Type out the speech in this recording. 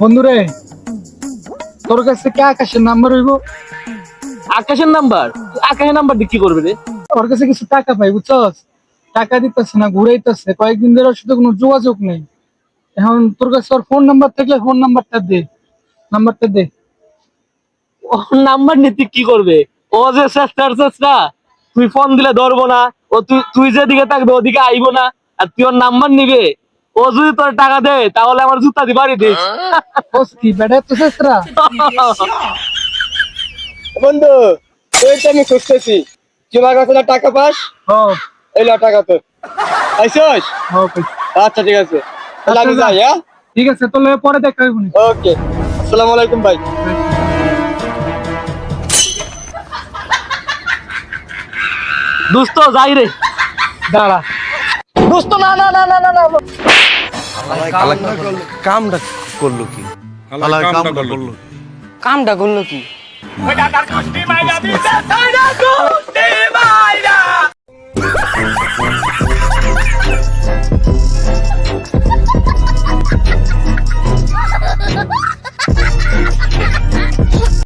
বন্ধুরে তোর কাছে কে আকাশের নাম্বার হইব? আকাশের নাম্বার? আকাশের নাম্বার দিয়ে কি করবে রে? ওর কাছে কিছু টাকা পাই বুঝছস? টাকা দিতেছে না ঘুরাইতেছে কয়েকদিন ধরে ওর সাথে কোনো যোগাযোগ নেই। এখন তোর কাছে ওর ফোন নাম্বার থাকলে ফোন নাম্বারটা দে নাম্বারটা দে। ও নাম্বার নিয়ে তুই কি করবে? ও যে চেষ্টার চেষ্টা তুই ফোন দিলে ধরবো না। ও তুই তুই যেদিকে থাকবে ওদিকে আইবো না। আর তুই ওর নাম্বার নিবে। ও যদি তোর টাকা দেয় তাহলে আমার জুতা দি বাড়ি দিস কি বেটা তো বন্ধু ওই তো আমি খুঁজতেছি। জমা কাছে টাকা পাস? এই ল টাকা তোর আইসস আচ্ছা ঠিক আছে। তাহলে আমি যাই হ্যাঁ? ঠিক আছে তোর পরে দেখা হইব ওকে। আসসালামু আলাইকুম ভাই। দুস্ত যাই রে। দাঁড়া। দুস্ত না না না না না না। কামটা করল কি? কামটা করল কি? কামটা করল কি?